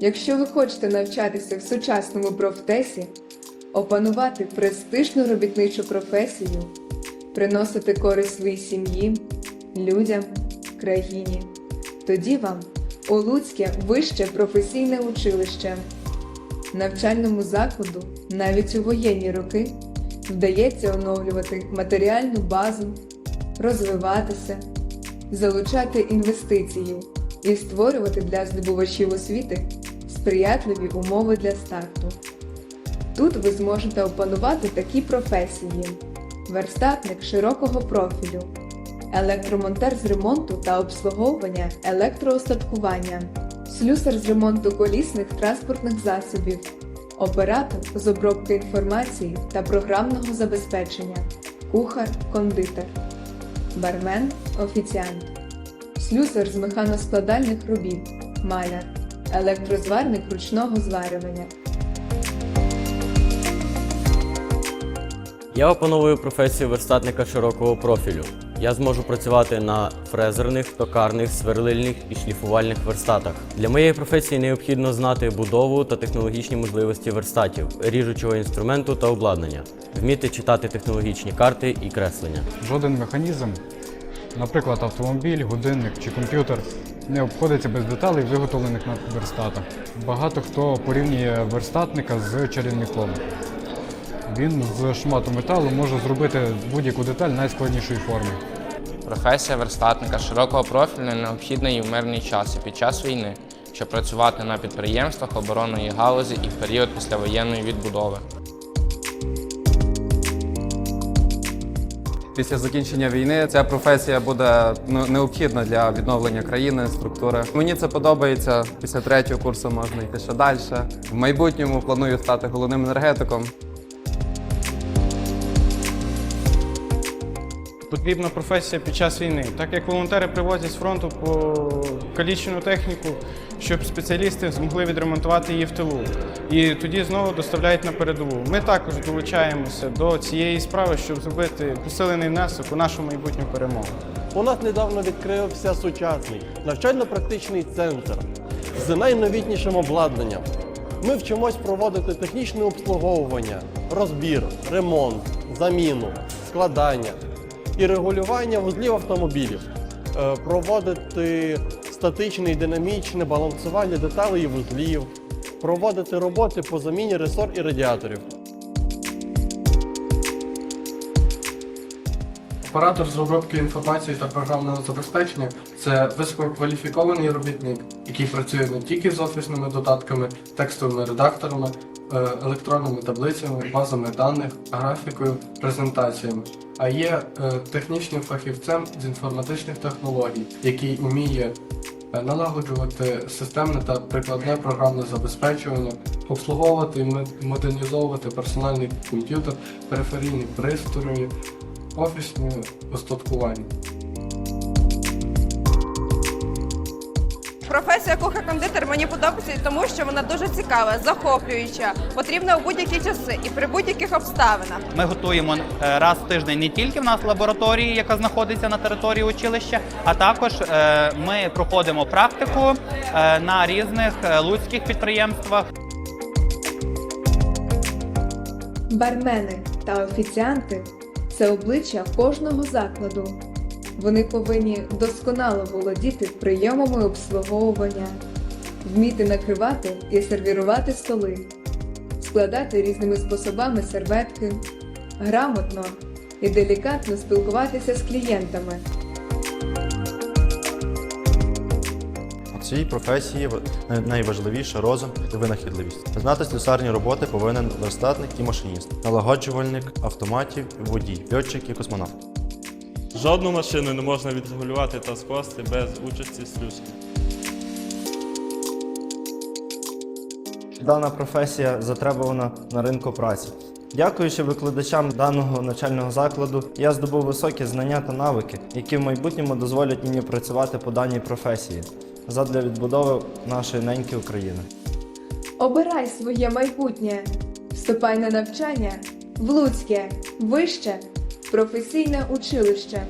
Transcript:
Якщо ви хочете навчатися в сучасному профтесі, опанувати престижну робітничу професію, приносити користь своїй сім'ї, людям, країні, тоді вам у Луцьке вище професійне училище. Навчальному закладу навіть у воєнні роки вдається оновлювати матеріальну базу, розвиватися, залучати інвестиції і створювати для здобувачів освіти сприятливі умови для старту. Тут ви зможете опанувати такі професії: верстатник широкого профілю, електромонтер з ремонту та обслуговування електроостаткування, слюсар з ремонту колісних транспортних засобів, оператор з обробки інформації та програмного забезпечення, кухар, кондитер, бармен, офіціант, слюсар з механоскладальних робіт, маляр, електрозварник ручного зварювання. Я опановую професію верстатника широкого профілю. Я зможу працювати на фрезерних, токарних, сверлильних і шліфувальних верстатах. Для моєї професії необхідно знати будову та технологічні можливості верстатів, ріжучого інструменту та обладнання, вміти читати технологічні карти і креслення. Жоден механізм, наприклад, автомобіль, годинник чи комп'ютер, не обходиться без деталей, виготовлених на верстатах. Багато хто порівнює верстатника з чарівником. Він з шмату металу може зробити будь-яку деталь найскладнішої форми. Професія верстатника широкого профілю необхідна і в мирний час і під час війни, щоб працювати на підприємствах оборонної галузі і в період післявоєнної відбудови. Після закінчення війни ця професія буде ну, необхідна для відновлення країни, структури. Мені це подобається. Після третього курсу можна йти ще далі. В майбутньому планую стати головним енергетиком. Потрібна професія під час війни, так як волонтери привозять з фронту по калічену техніку, щоб спеціалісти змогли відремонтувати її в тилу. І тоді знову доставляють на передову. Ми також долучаємося до цієї справи, щоб зробити посилений внесок у нашу майбутню перемогу. У нас недавно відкрився сучасний навчально-практичний центр з найновітнішим обладнанням. Ми вчимось проводити технічне обслуговування, розбір, ремонт, заміну, складання і регулювання вузлів автомобілів, Е, проводити статичне і динамічне балансування деталей і вузлів, проводити роботи по заміні ресор і радіаторів. Оператор з обробки інформації та програмного забезпечення це висококваліфікований робітник, який працює не тільки з офісними додатками, текстовими редакторами, е, електронними таблицями, базами даних, графікою, презентаціями, а є е, технічним фахівцем з інформатичних технологій, який вміє налагоджувати системне та прикладне програмне забезпечування, обслуговувати і модернізовувати персональний комп'ютер, периферійні пристрої, офісні устаткування. Професія кухар-кондитер мені подобається, тому що вона дуже цікава, захоплююча, потрібна у будь-які часи і при будь-яких обставинах. Ми готуємо е, раз в тиждень не тільки в нас в лабораторії, яка знаходиться на території училища, а також е, ми проходимо практику е, на різних луцьких підприємствах. Бармени та офіціанти це обличчя кожного закладу. Вони повинні досконало володіти прийомами обслуговування, вміти накривати і сервірувати столи, складати різними способами серветки, грамотно і делікатно спілкуватися з клієнтами. У цій професії най- найважливіше розум і винахідливість. Знати слюсарні роботи повинен верстатник і машиніст, налагоджувальник автоматів, водій, льотчик і космонавт. Жодну машину не можна відрегулювати та скласти без участі слюсаря. Дана професія затребувана на ринку праці. Дякуючи викладачам даного навчального закладу, я здобув високі знання та навики, які в майбутньому дозволять мені працювати по даній професії задля відбудови нашої неньки України. Обирай своє майбутнє. Вступай на навчання в Луцьке вище професійне училище.